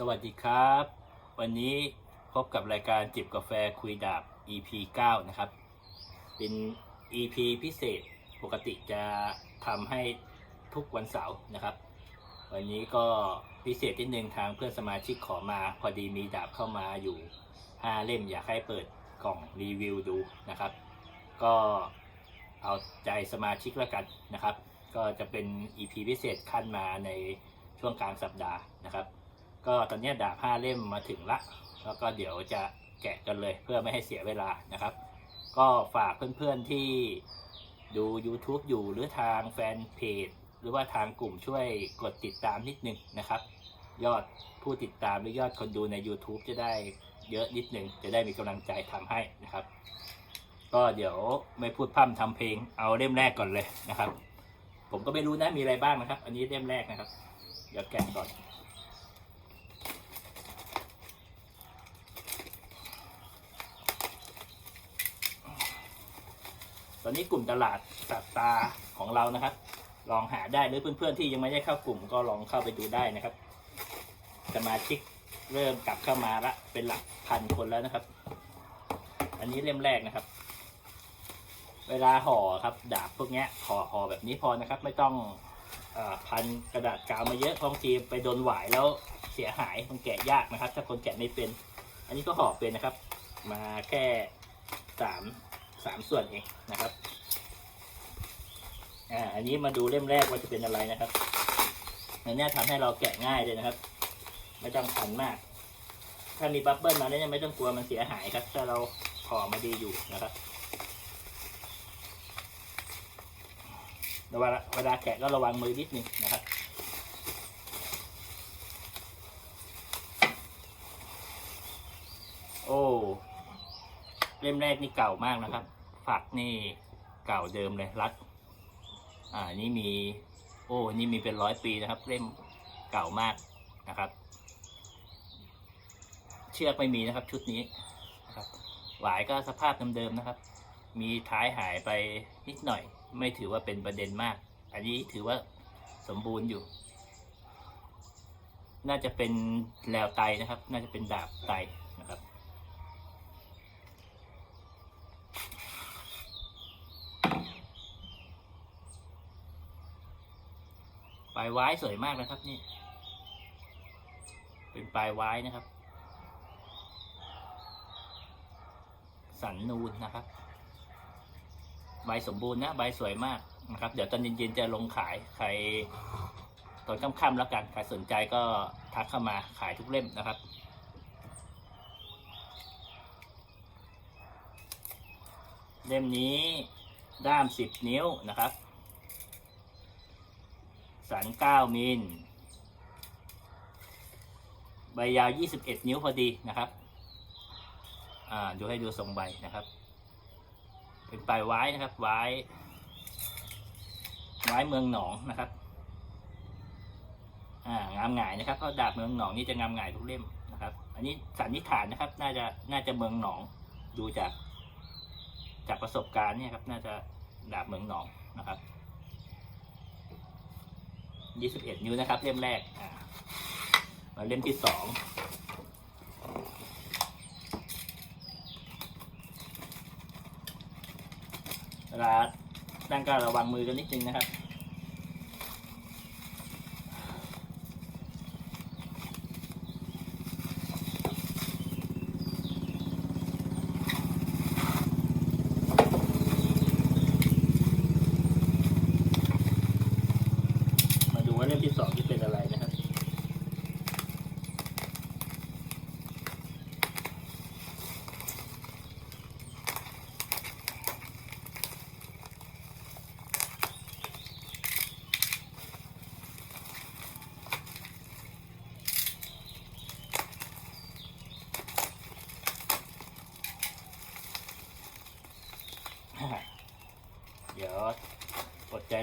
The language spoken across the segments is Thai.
สวัสดีครับ วันนี้พบกับรายการจิบกาแฟคุยดาบ EP 9 นะครับ เป็น EP พิเศษปกติจะทำให้ทุกวันเสาร์นะครับ วันนี้ก็พิเศษที่หนึ่งทางเพื่อนสมาชิกขอมาพอดีมีดาบเข้ามาอยู่ 5 เล่มอยากให้เปิดกล่องรีวิวดูนะครับ ก็เอาใจสมาชิกแล้วกันนะครับ ก็จะเป็น EP พิเศษขั้นมาในช่วงกลางสัปดาห์นะครับ ก็ตอนนี้ดาบห้าเล่มมาถึงละ แล้วก็เดี๋ยวจะแกะกันเลยเพื่อไม่ให้เสียเวลานะครับ ก็ฝากเพื่อนๆที่ดู YouTube อยู่หรือทางแฟนเพจหรือว่าทางกลุ่มช่วยกดติดตามนิดนึงนะครับ ยอดผู้ติดตามหรือยอดคนดูใน YouTube จะได้เยอะนิดนึง จะได้มีกำลังใจทำให้นะครับ ก็เดี๋ยวไม่พูดพร่ำทำเพลงเอาเล่มแรกก่อนเลยนะครับ ผมก็ไม่รู้นะมีอะไรบ้างนะครับ อันนี้เล่มแรกนะครับ เดี๋ยวแกะก่อน อนนี้กลุ่มตลาดสัตตาของเรานะครับ ลองหาได้หรือเพื่อนๆที่ยังไม่ได้เข้ากลุ่มก็ลองเข้าไปดูได้นะครับ สมาชิกเริ่มกลับเข้ามาละเป็นหลักพันคนแล้วนะครับ อันนี้เล่มแรกนะครับ เวลาห่อครับ ดาบพวกนี้ห่อห่อแบบนี้พอนะครับ ไม่ต้องอพันกระดาษกาวมาเยอะบางทีไปโดนหวายแล้วเสียหายมันแกะยากนะครับ ถ้าคนแกะไม่เป็น อันนี้ก็ห่อเป็นนะครับ มาแค่สาม สามส่วนเองนะครับ อ่า อันนี้มาดูเล่มแรกว่าจะเป็นอะไรนะครับอันนี้ยทำให้เราแกะง่ายเลยนะครับ ไม่ต้องพันมาก ถ้ามีบับเบิ้ลมาเนี่ยไม่ต้องกลัวมันเสียหายครับ ถ้าเราห่อมาดีอยู่นะครับเวลาเวลาแกะก็ระวังมือนิดนึงนะครับโอ้ เล่มแรกนี่เก่ามากนะครับ ฝักนี่เก่าเดิมเลยรัด อ่านี่มี โอ้นี่มีเป็นร้อยปีนะครับ เล่มเก่ามากนะครับ เชือกไม่มีนะครับ ชุดนี้นะครับหวายก็สภาพเดิมๆนะครับ มีท้ายหายไปนิดหน่อย ไม่ถือว่าเป็นประเด็นมาก อันนี้ถือว่าสมบูรณ์อยู่ น่าจะเป็นแลวไตนะครับ น่าจะเป็นดาบไตนะครับ ปลายไว้สวยมากนะครับนี่ เป็นปลายไว้นะครับ สันนูนนะครับ ใบสมบูรณ์นะใบสวยมากนะครับ เดี๋ยวตอนเย็นๆจะลงขายใครตอนค่ำๆแล้วกัน ใครสนใจก็ทักเข้ามาขายทุกเล่มนะครับ เล่มนี้ด้ามสิบนิ้วนะครับ สันเก้ามิล ใบยาว 21 นิ้วพอดีนะครับ อ่า ดูให้ดูทรงใบนะครับ เป็นปลายไว้นะครับ ไว้ ไว้เมืองหนองนะครับ อ่า งามหงายนะครับเพราะดาบเมืองหนองนี่จะงามหงายทุกเล่มนะครับ อันนี้สันนิษฐานนะครับ น่าจะ น่าจะเมืองหนอง ดูจาก จากประสบการณ์เนี่ยครับ น่าจะดาบเมืองหนองนะครับ ยี่สิบเอ็ดนิ้วนะครับเล่มแรกอ่ามาเล่มที่สองเวลาตั้งก็ระวังมือกันนิดนึงนะครับ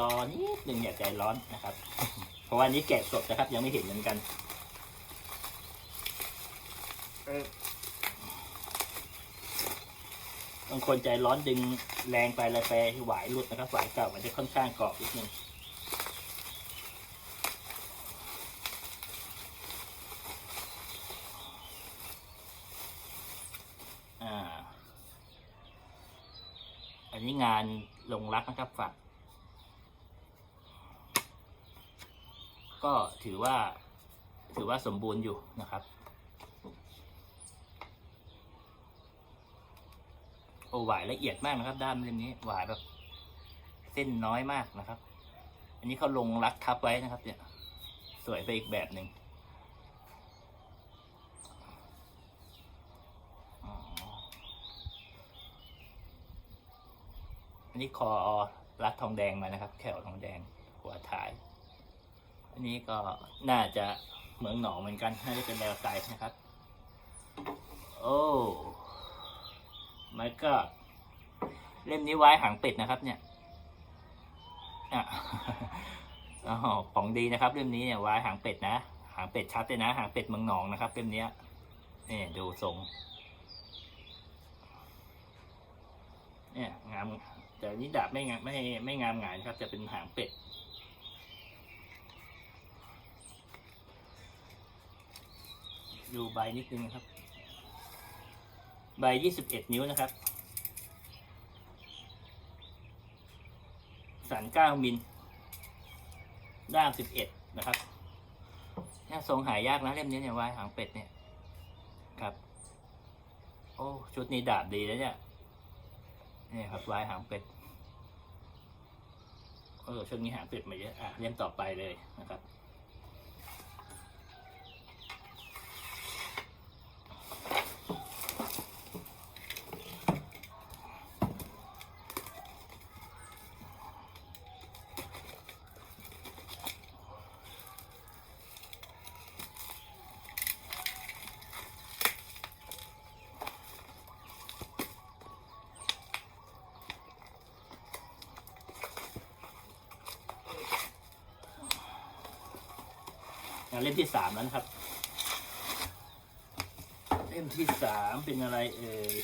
รอนิดหนึ่งอย่าใจร้อนนะครับ เพราะว่านี้แกะสดนะครับ ยังไม่เห็นเหมือนกันบางคนใจร้อนดึงแรงไปลแล้วไหวหลุดนะครับไหวเก่ามันจะค่อนข้างกรอบนิดนึงอันนี้งานลงรักนะครับฝาก ก็ถือว่าถือว่าสมบูรณ์อยู่นะครับ โอ้หวายละเอียดมากนะครับ ด้านเล่มนี้หวายแบบเส้นน้อยมากนะครับ อันนี้เขาลงรักทับไว้นะครับ เนี่ย สวยไปอีกแบบหนึ่งอันนี้คอรัดทองแดงมานะครับ แขวทองแดงหัวท้าย อันนี้ก็น่าจะเหมืองหนองเหมือนกันน่าจะเป็นแนวไตนะครับ โอ้ไม่ก็เล่มนี้ไว้หางเป็ดนะครับ เนี่ยอะอ๋อของดีนะครับเล่มนี้เนี่ยไว้หางเป็ดนะ หางเป็ดชัดเลยนะ หางเป็ดเมืองหนองนะครับเล่มนี้นี่ดูทรงเนี่ยงามแต่นนี้ดาบไม่งามไม่ไม่งามหงายนะครับ จะเป็นหางเป็ด ดูใบนิดนึงครับ ใบยี่สิบเอ็ดนิ้วนะครับ สันเก้ามิลด้ามสิบเอ็ดนะครับเนี่ยทรงหายากนะเล่มนี้เนี่ยวายหางเป็ดเนี่ยครับ โอ้ชุดนี้ดาบดีแล้วเนี่ยนี่ครับวายหางเป็ดเออชุดนี้หางเป็ดมาเยอะอะเล่มต่อไปเลยนะครับ เล่มที่สามแล้วนะครับ เล่มที่สามเป็นอะไรเอ่ย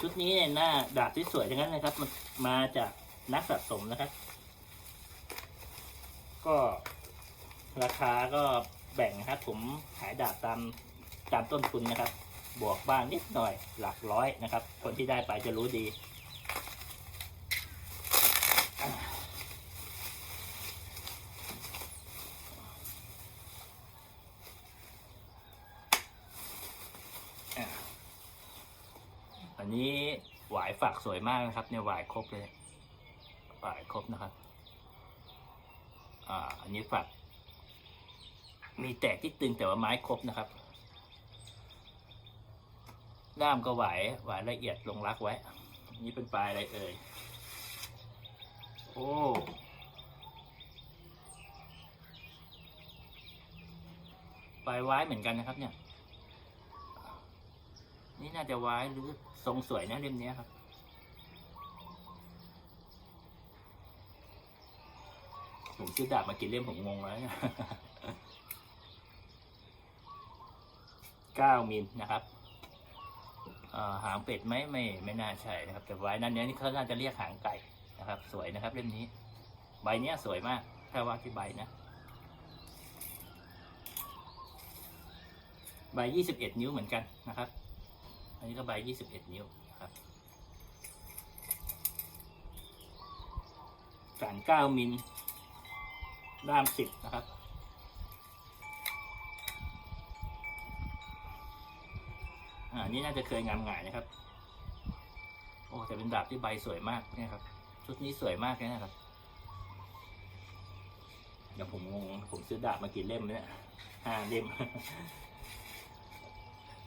ชุดนี้เนี่ยหน้าดาบที่สวยทั้งนั้นนะครับมันมาจากนักสะสมนะครับ ก็ราคาก็แบ่งนะครับ ผมขายดาบตามตามต้นทุนนะครับ บวกบ้างนิดหน่อยหลักร้อยนะครับ คนที่ได้ไปจะรู้ดี อะอันนี้ หวายฝักสวยมากนะครับเนี่ยหวายครบเลยหวายครบนะครับ อ่า อันนี้ฝักมีแตกที่ตึงแต่ว่าไม้ครบนะครับด้ามก็หวายหวายละเอียดลงรักไว้นนี้เป็นปลายอะไรเอ่ย โอ้ ปลายไว้เหมือนกันนะครับเนี่ย นี่น่าจะไว้หรือทรงสวยนะเล่มนี้ครับ ผมซื้อดาบมากี่เล่มผมงงแล้วเก้ามิลนะครับหางเป็ดไหมไม่ไม่น่าใช่นะครับ แต่ไว้นั้นเนี้ยนี่เขาน่าจะเรียกหางไก่นะครับ สวยนะครับเล่มนี้ ใบเนี้ยสวยมากถ้าว่าที่ใบนะใบยี่สิบเอ็ดนิ้วเหมือนกันนะครับ อันนี้ก็ใบยี่สิบเอ็ดนิ้วนะครับการเก้ามิล ด้ามสิบนะครับ อ่า นี่น่าจะเคยงามหงายนะครับ โอ้แต่เป็นดาบที่ใบสวยมากเนี่ยครับ ชุดนี้สวยมากเลยนะครับ เดี๋ยวผมงง ผมซื้อดาบมากี่เล่มเนี่ยห้าเล่ม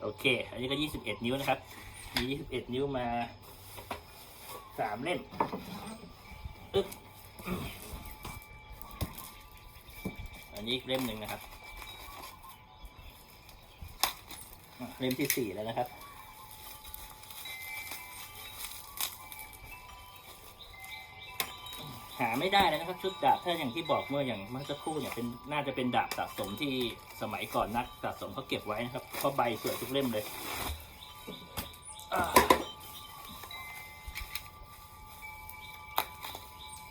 โอเค อันนี้ก็ยี่สิบเอ็ดนิ้วนะครับ มียี่สิบเอ็ดนิ้วมาสามเล่มอึ๊บ อันนี้อีกเล่มหนึ่งนะครับ เล่มที่สี่แล้วนะครับหาไม่ได้แล้วนะครับชุดดาบถ้าอย่างที่บอกเมื่ออย่างเมื่อสักครู่เนี่ยเป็นน่าจะเป็นดาบสะสมที่สมัยก่อนนักสะสมเขาเก็บไว้นะครับเพราะใบสวยทุกเล่มเลย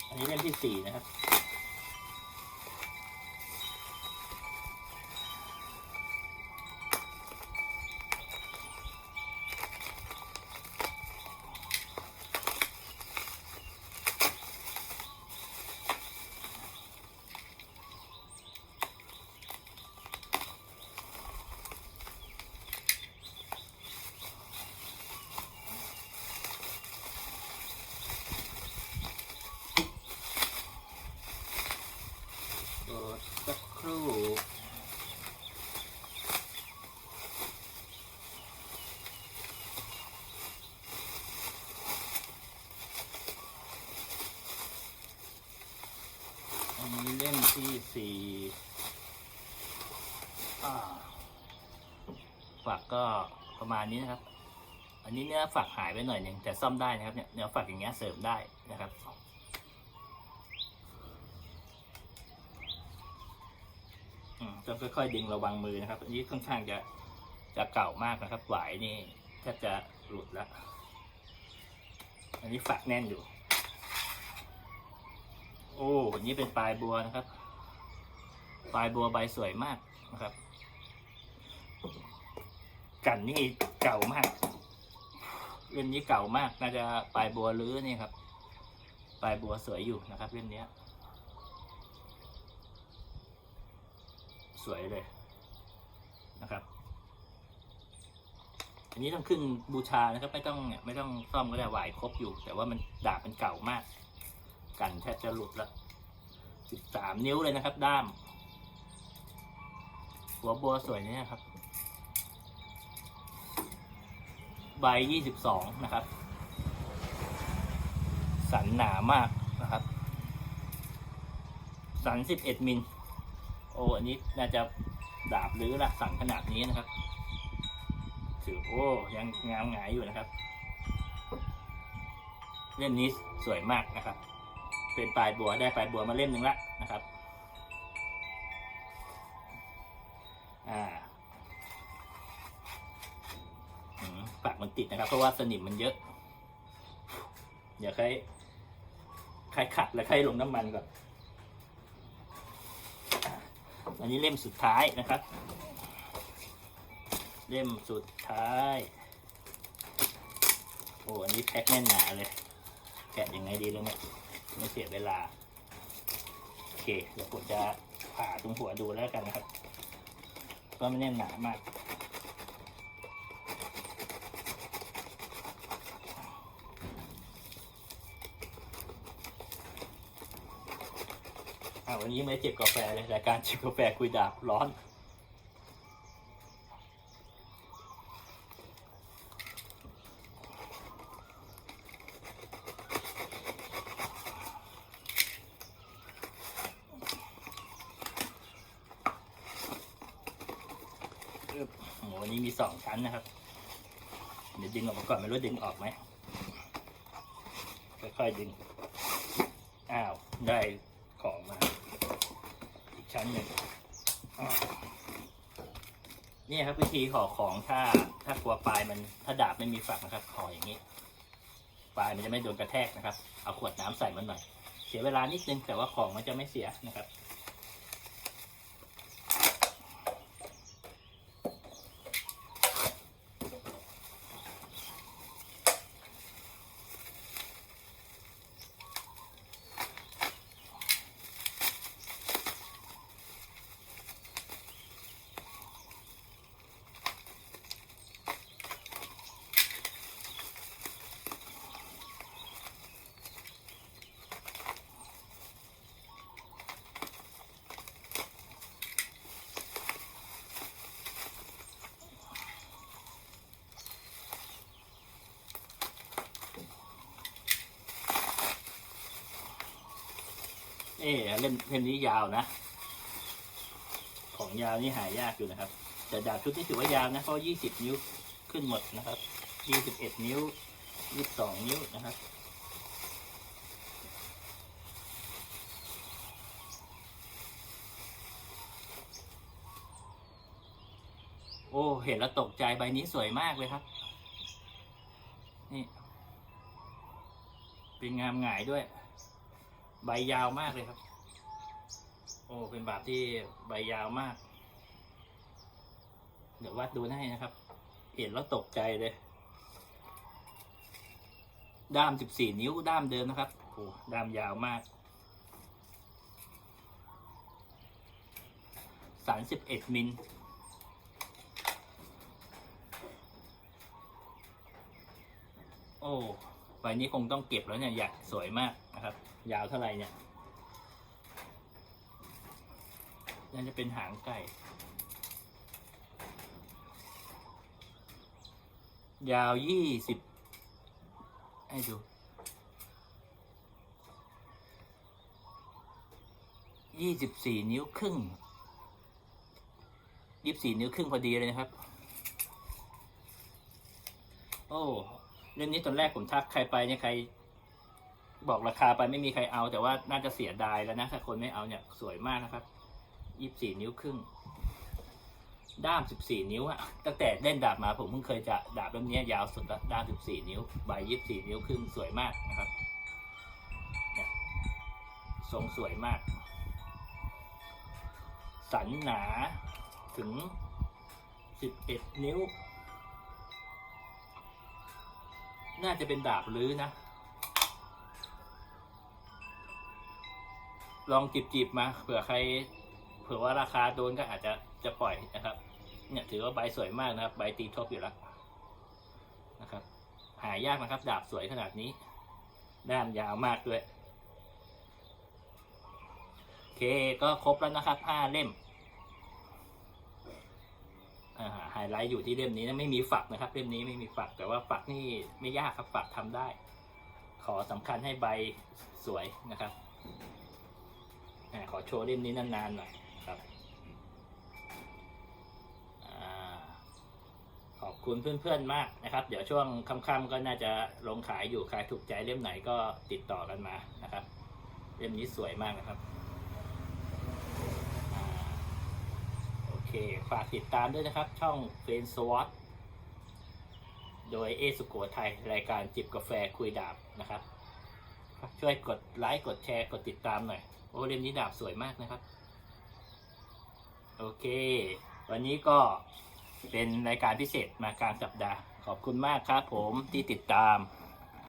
อันนี้เล่มที่สี่นะครับ อันนี้เล่มที่สี่ฝักก็ประมาณนี้นะครับ อันนี้เนื้อฝักหายไปหน่อยนึงแต่ซ่อมได้นะครับเนี่ยเนื้อฝักอย่างเงี้ยเสริมได้ ต้องค่อยๆดึงระวังมือนะครับ อันนี้ค่อนข้างจะจะเก่ามากนะครับหวายนี่แทบจะหลุดแล้ว อันนี้ฝักแน่นอยู่ โอ้อันนี้เป็นปลายบัวนะครับ ปลายบัวใบสวยมากนะครับ กันนี่เก่ามากเล่มนี้เก่ามาก น่าจะปลายบัวลื้อนี่ครับ ปลายบัวสวยอยู่นะครับเล่มนี้ สวยเลยนะครับ อันนี้ต้องขึ้นบูชานะครับ ไม่ต้องเนี่ยไม่ต้องซ่อมก็ได้ไหวครบอยู่ แต่ว่ามันดาบมันเก่ามาก กันแทบจะหลุดละสิบสามนิ้วเลยนะครับ ด้าม หัวบัวสวยเนี่ยครับ ใบยี่สิบสองนะครับ สันหนามากนะครับสันสิบเอ็ดมิล โอ้อันนี้น่าจะดาบหรือละสันขนาดนี้นะครับถือโอ้ยังงามหงายอยู่นะครับ เล่มนี้สวยมากนะครับ เป็นปลายบัวได้ปลายบัวมาเล่มหนึ่งละนะครับอ่าปากมันติดนะครับ เพราะว่าสนิมมันเยอะ เดี๋ยวใครใครขัดแล้วใครลงน้ำมันก่อน อันนี้เล่มสุดท้ายนะครับ เล่มสุดท้าย โอ้อันนี้แพ็คแน่นหนาเลย แกะยังไงดีแล้วเนี่ยไม่เสียเวลา โอเค เดี๋ยวผมจะผ่าตรงหัวดูแล้วกันนะครับ ก็ไม่แน่นหนามาก อ่าวันนี้ไม่ได้จิบกาแฟเลยรายการจิบกาแฟคุยดาบร้อนโหวันนี้มีสองชั้นนะครับ เดี๋ยวดึงออกมาก่อนไม่รู้ดึงออกไหมค่อยๆดึง อ้าว ได้ของมา ชั้นหนึ่งนี่ครับวิธีห่อของถ้าถ้ากลัวปลายมันถ้าดาบไม่มีฝักนะครับห่ออย่างนี้ ปลายมันจะไม่โดนกระแทกนะครับ เอาขวดน้ำใส่มันหน่อย เสียเวลานิดนึงแต่ว่าของมันจะไม่เสียนะครับ อ๊ะเล่มเล่มนี้ยาวนะ ของยาวนี่หายากอยู่นะครับ แต่ดาบชุดนี้ถือว่ายาวนะเพราะยี่สิบนิ้วขึ้นหมดนะครับยี่สิบเอ็ดนิ้วยี่สิบสองนิ้วนะครับโอ้เห็นแล้วตกใจใบนี้สวยมากเลยครับ นี่ เป็นงามหงายด้วย ใบยาวมากเลยครับ โอ้ เป็นบาบที่ใบยาวมาก เดี๋ยววัดดูให้นะครับ เห็นแล้วตกใจเลย ด้ามสิบสี่นิ้วด้ามเดิมนะครับ โอ้ ด้ามยาวมาก สามสิบเอ็ดมิลโอ้ นี้คงต้องเก็บแล้วเนี่ยอยากสวยมากนะครับ ยาวเท่าไหร่เนี่ยน่าจะเป็นหางไก่ ยาวยี่สิบให้ดูยี่สิบสี่นิ้วครึ่งยี่สิบสี่นิ้วครึ่งพอดีเลยนะครับ โอ้ เล่มนี้ตอนแรกผมทักใครไปเนี่ยใคร บอกราคาไปไม่มีใครเอา แต่ว่าน่าจะเสียดายแล้วนะถ้าคนไม่เอาเนี่ยสวยมากนะครับยี่สิบสี่นิ้วครึ่ง ด้ามสิบสี่นิ้วอะตั้งแต่เล่นดาบมาผมเพิ่งเคยจะดาบเล่มนี้ยาวสุดละด้ามสิบสี่นิ้วใบยี่สิบสี่นิ้วครึ่งสวยมากนะครับเนี่ยทรงสวยมาก สันหนาถึงสิบเอ็ดนิ้ว น่าจะเป็นดาบลื้อนะ ลองจีบจีบๆมา เผื่อใคร เผื่อว่าราคาโดนก็อาจจะจะปล่อยนะครับ เนี่ยถือว่าใบสวยมากนะครับ ใบตีทบอยู่แล้วนะครับ หายากนะครับ ดาบสวยขนาดนี้ ด้ามยาวมากด้วย โอเค ก็ครบแล้วนะครับห้าเล่ม อ่า ไฮไลท์อยู่ที่เล่มนี้นะไม่มีฝักนะครับ เล่มนี้ไม่มีฝัก แต่ว่าฝักนี่ไม่ยากครับฝักทำได้ ขอสำคัญให้ใบสวยนะครับอขอโชว์เล่มนี้นานๆหน่อยครับอขอบคุณเพื่อนๆมากนะครับ เดี๋ยวช่วงค่ำๆก็น่าจะลงขายอยู่ใครถูกใจเล่มไหนก็ติดต่อกันมานะครับ เล่มนี้สวยมากนะครับอ่า โอ เค ฝากติดตามด้วยนะครับ ช่องเฟนสวอตโดยเอสุโขทัยรายการจิบกาแฟคุยดาบนะครับ ช่วยกดไลค์ กดแชร์ กดติดตามหน่อย โอ้เล่มนี้ดาบสวยมากนะครับ โอเค วันนี้ก็เป็นรายการพิเศษมากลารสัปดาห์ ขอบคุณมากครับผมที่ติดตาม